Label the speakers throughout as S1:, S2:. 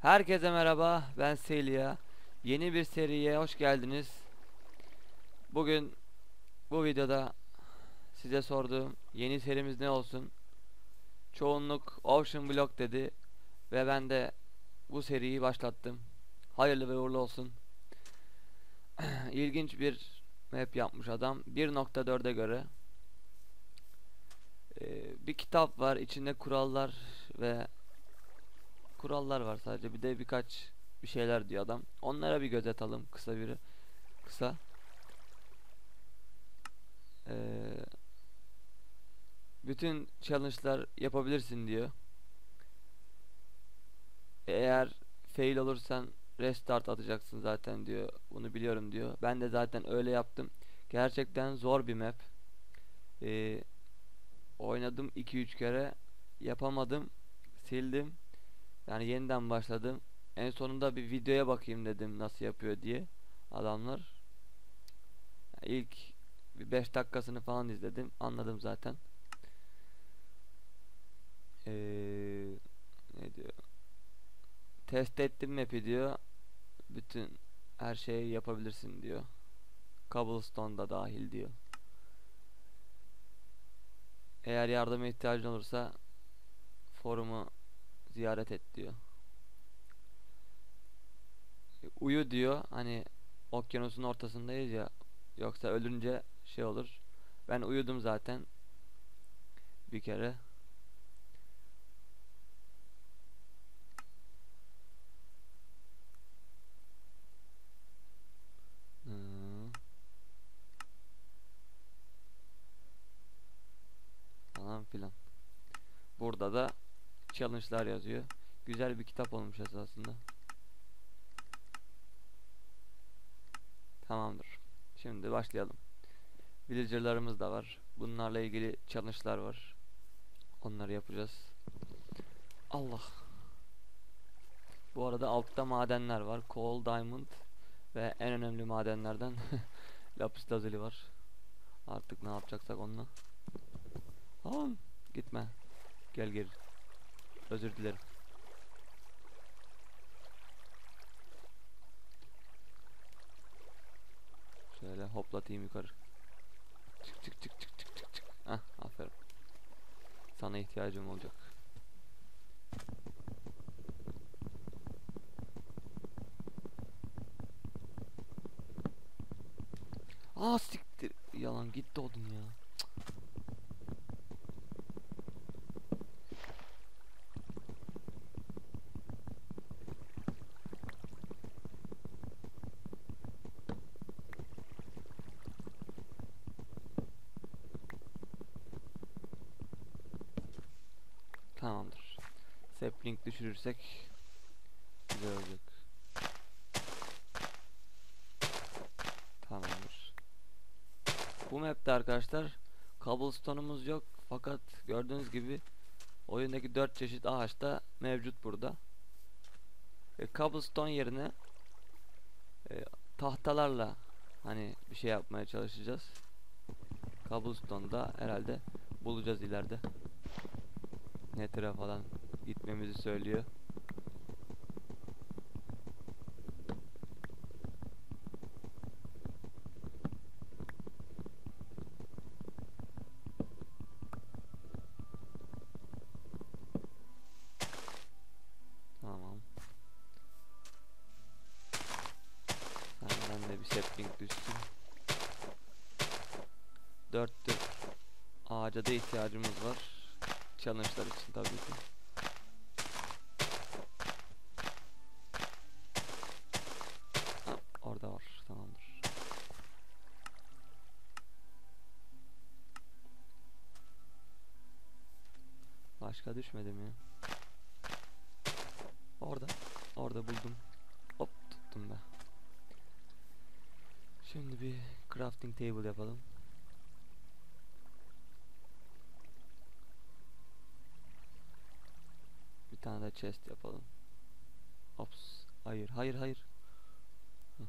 S1: Herkese merhaba, ben Selia. Yeni bir seriye hoş geldiniz. Bugün bu videoda size sorduğum yeni serimiz ne olsun? Çoğunluk Ocean Block dedi ve ben de bu seriyi başlattım. Hayırlı ve uğurlu olsun. İlginç bir map yapmış adam. 1.4'e göre. Ee, bir kitap var, içinde kurallar ve kurallar var sadece. Bir de birkaç bir şeyler diyor adam. Onlara bir göz atalım kısa biri. Kısa. Ee, bütün challenge'lar yapabilirsin diyor. Eğer fail olursan restart atacaksın zaten diyor. Bunu biliyorum diyor. Ben de zaten öyle yaptım. Gerçekten zor bir map. Ee, oynadım 2-3 kere. Yapamadım. Sildim. Yani yeniden başladım. En sonunda bir videoya bakayım dedim nasıl yapıyor diye. Adamlar. İlk bir 5 dakikasını falan izledim. Anladım zaten. Ee, ne diyor? Test ettim map'i diyor. Bütün her şeyi yapabilirsin diyor. Cobblestone da dahil diyor. Eğer yardıma ihtiyacın olursa forumu ziyaret et diyor. Uyu diyor. Hani okyanusun ortasındayız ya. Yoksa ölünce şey olur. Ben uyudum zaten. Bir kere. Falan filan. Burada da challenge'lar yazıyor. Güzel bir kitap olmuş esasında. Tamamdır. Şimdi başlayalım. Villager'larımız da var. Bunlarla ilgili challenge'lar var. Onları yapacağız. Allah. Bu arada altta madenler var. Coal, diamond ve en önemli madenlerden lapis lazuli var. Artık ne yapacaksak onunla. Tamam. Gitme. Gel geri. Özür dilerim. Şöyle hoplatayım yukarı. Çık çık çık çık çık çık çık. Hah aferin. Sana ihtiyacım olacak. Aa siktir. Yalan gitti odun ya. Tamamdır. Sapling düşürürsek güzel olacak. Tamamdır. Bu map'te arkadaşlar cobblestone'umuz yok fakat gördüğünüz gibi oyundaki 4 çeşit ağaç da mevcut burada. Ve cobblestone yerine e, tahtalarla hani bir şey yapmaya çalışacağız. Cobblestone'da herhalde bulacağız ileride. Nether'a falan gitmemizi söylüyor. Tamam. Senden de bir sapling düşsün. Dörttür. Ağaca da ihtiyacımız var. Challenge'lar için tabii ki. Ha, orada var. Tamamdır. Başka düşmedim ya. Orada. Orada buldum. Hop tuttum be. Şimdi bir crafting table yapalım. Bir tane de chest yapalım. Ops. Hayır, hayır, hayır. Heh.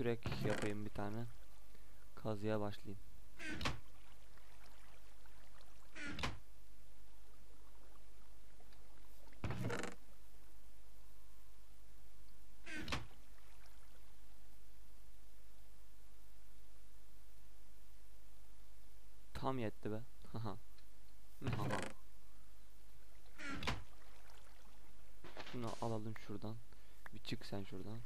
S1: Kürek yapayım bir tane. Kazıya başlayayım. Tam yetti be. Haha. Haha. Şunu alalım şuradan. Bir çık sen şuradan.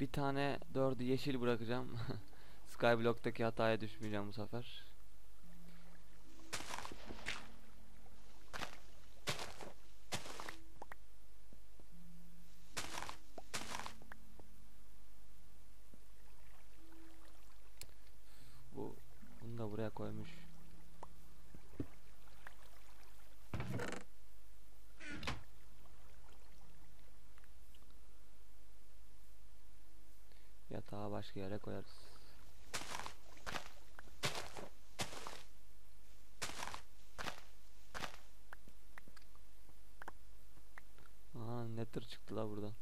S1: Bir tane dördü yeşil bırakacağım. Skyblock'taki hataya düşmeyeceğim bu sefer. Bu bunu da buraya koymuş. Yatağı başka yere koyarız. Aa nether çıktı la buradan.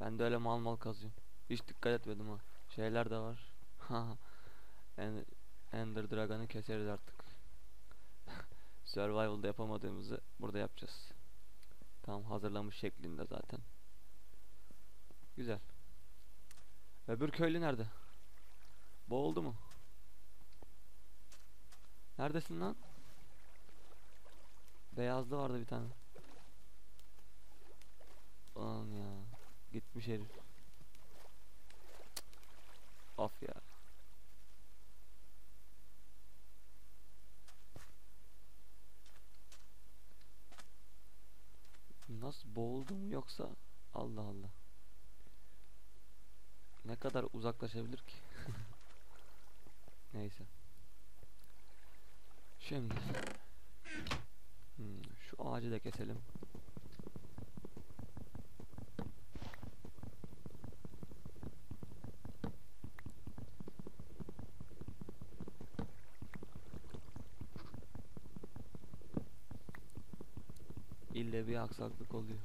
S1: Ben de öyle mal mal kazıyorum. Hiç dikkat etmedim ha. Şeyler de var. Ha. En- Ender Dragon'ı keseriz artık. Survival'da yapamadığımızı burada yapacağız. Tam hazırlamış şeklinde zaten. Güzel. Öbür köylü nerede? Boğuldu mu? Neredesin lan? Beyazlı vardı bir tane. Ulan ya. Gitmiş herif. Of ya. Nasıl boğuldu mu yoksa? Allah Allah. Ne kadar uzaklaşabilir ki? Neyse. Şimdi hmm, şu ağacı da keselim. İlle bir aksaklık oluyor.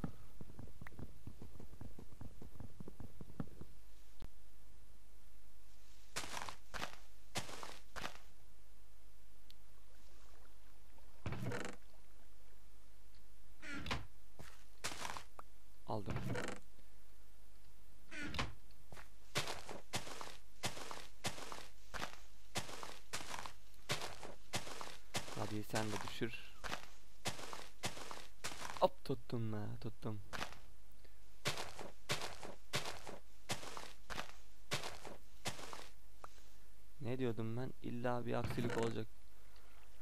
S1: Aldım. Hadi sen de düşür. Hop tuttum be tuttum. Ne diyordum ben? İlla bir aksilik olacak.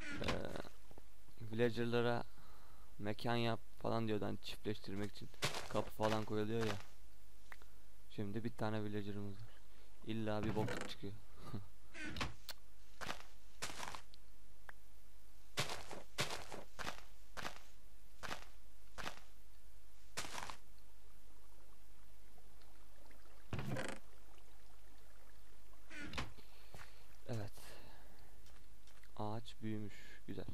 S1: Ee, villagerlara mekan yap falan diyordu hani çiftleştirmek için. Kapı falan koyuluyor ya. Şimdi bir tane villager'ımız var. İlla bir bokluk çıkıyor. Güzel.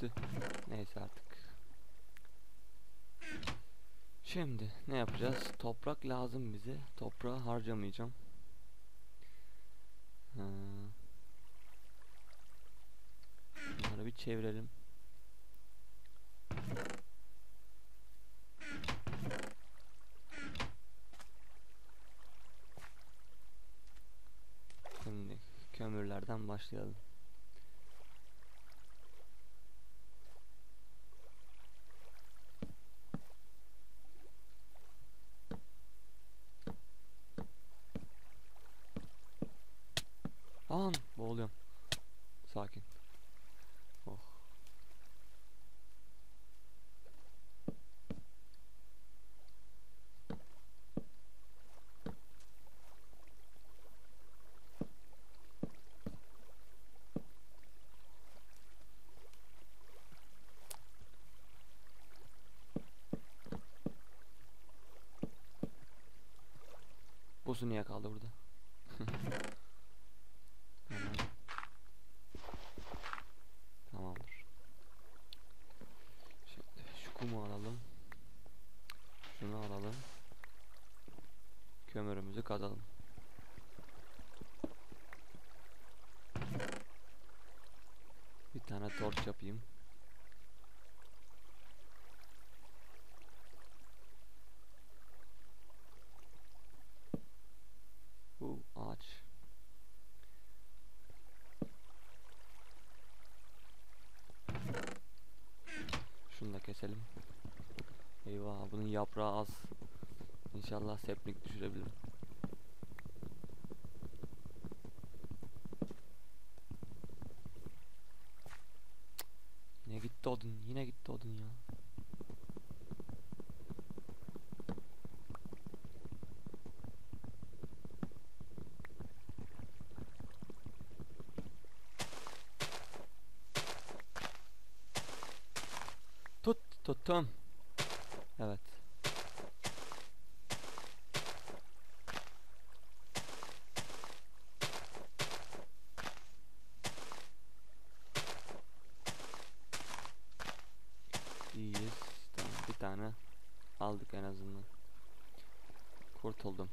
S1: Düştü. Neyse artık. Şimdi ne yapacağız? Toprak lazım bize. Toprağı harcamayacağım. Ha. Bunları bir çevirelim. kömürlerden başlayalım. Lan boğuluyorum. Sakin. Oh. Bu su niye kaldı burada? Tamam. Tamamdır. Şimdi şu kumu alalım. Şunu alalım. Kömürümüzü kazalım. Bir tane torç yapayım. Bu ağaç. Şunu da keselim. Eyvah bunun yaprağı az. İnşallah seplik düşürebilirim. Cık, Yine gitti odun, yine gitti odun ya. Tut, tuttum. Evet. İyiyiz. Tamam, bir tane aldık en azından. Kurtuldum.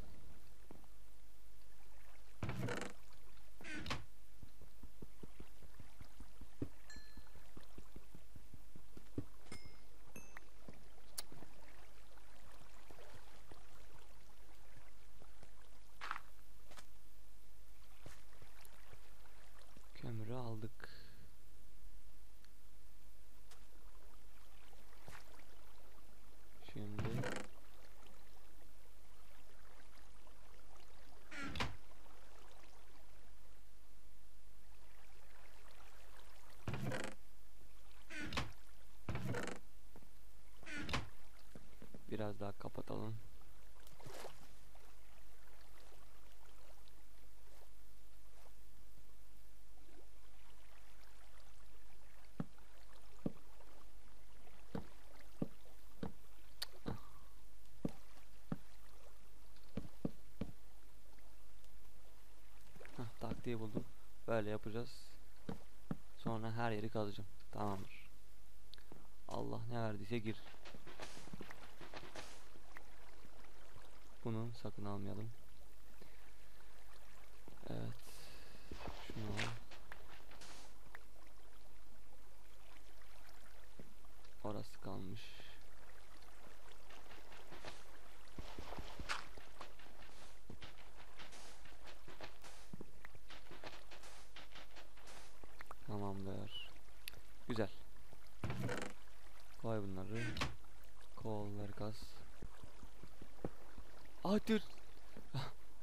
S1: Kömürü aldık. Şimdi biraz daha kapatalım. Taktiği buldum. Böyle yapacağız. Sonra her yeri kazacağım. Tamamdır. Allah ne verdiyse gir. Bunu sakın almayalım. Evet. Şunu al. Orası kalmış. Tamamdır. Güzel. Koy bunları. Kolları kas. Hayır.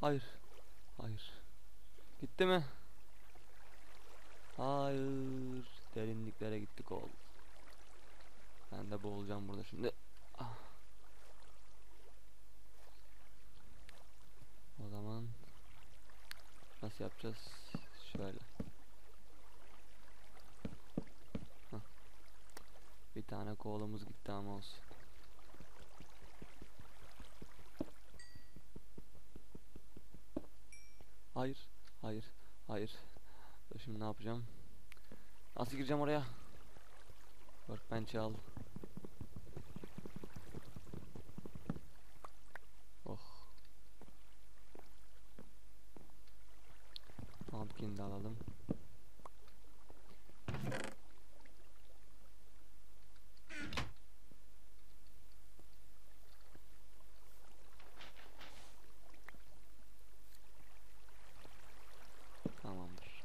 S1: Hayır. Hayır. Gitti mi? Hayır. Derinliklere gitti kol. Ben de boğulacağım burada şimdi. Ah. O zaman nasıl yapacağız? Şöyle. Bir tane kolumuz gitti ama olsun. Hayır, hayır, hayır. Şimdi ne yapacağım? Nasıl gireceğim oraya? Workbench'i al. Oh. Pumpkin de alalım. Tamamdır.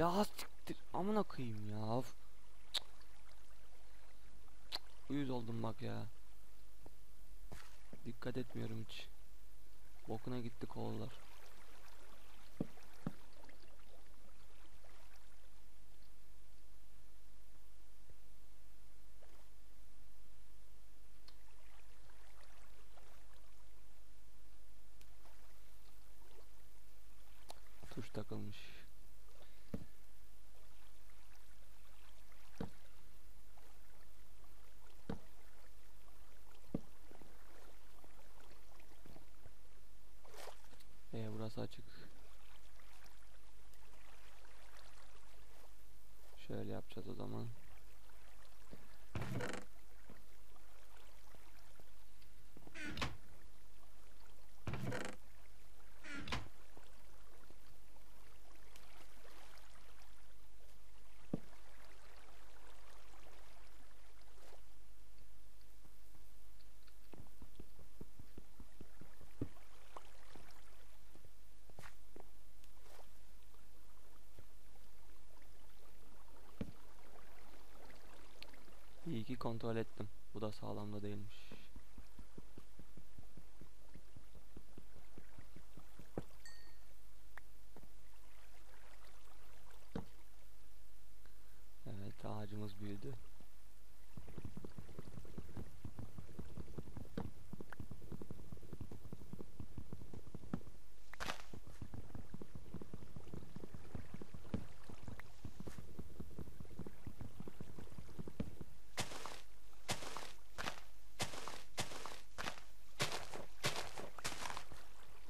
S1: Ya siktir amına koyayım ya. Cık. Uyuz oldum bak ya. Dikkat etmiyorum hiç. Bokuna gitti kollar. Tuş takılmış. E burası açık. Şöyle yapacağız o zaman. İyi ki kontrol ettim. Bu da sağlamda değilmiş. Evet ağacımız büyüdü.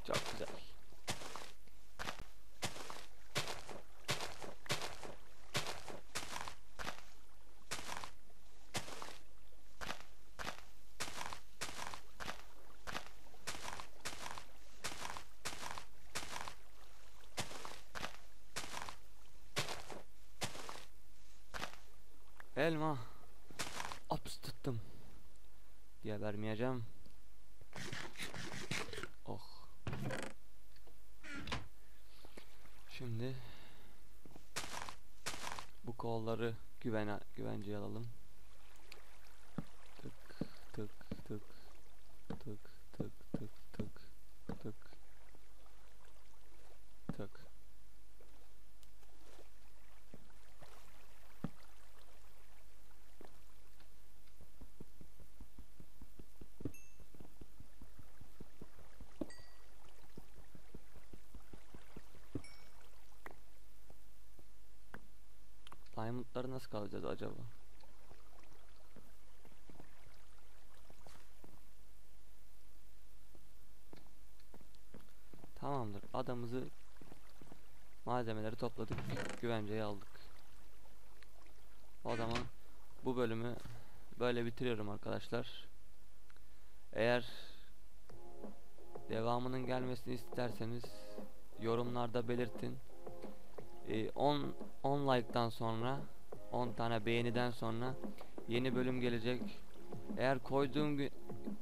S1: Çok güzel. Elma. Ops tuttum. Diye vermeyeceğim. Oh. Şimdi bu kolları güvene güvenceye alalım. Diamond'ları nasıl kalacağız acaba? Tamamdır. Adamızı malzemeleri topladık. Güvenceye aldık. O zaman bu bölümü böyle bitiriyorum arkadaşlar. Eğer devamının gelmesini isterseniz yorumlarda belirtin. Ee, 10 10 like'tan sonra 10 tane beğeniden sonra yeni bölüm gelecek. Eğer koyduğum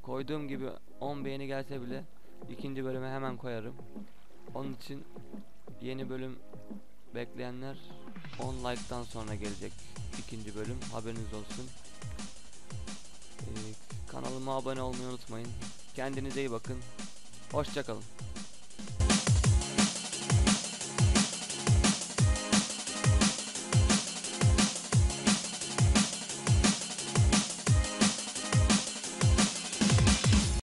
S1: koyduğum gibi 10 beğeni gelse bile ikinci bölüme hemen koyarım. Onun için yeni bölüm bekleyenler 10 like'tan sonra gelecek ikinci bölüm. Haberiniz olsun. Ee, kanalıma abone olmayı unutmayın. Kendinize iyi bakın. Hoşçakalın.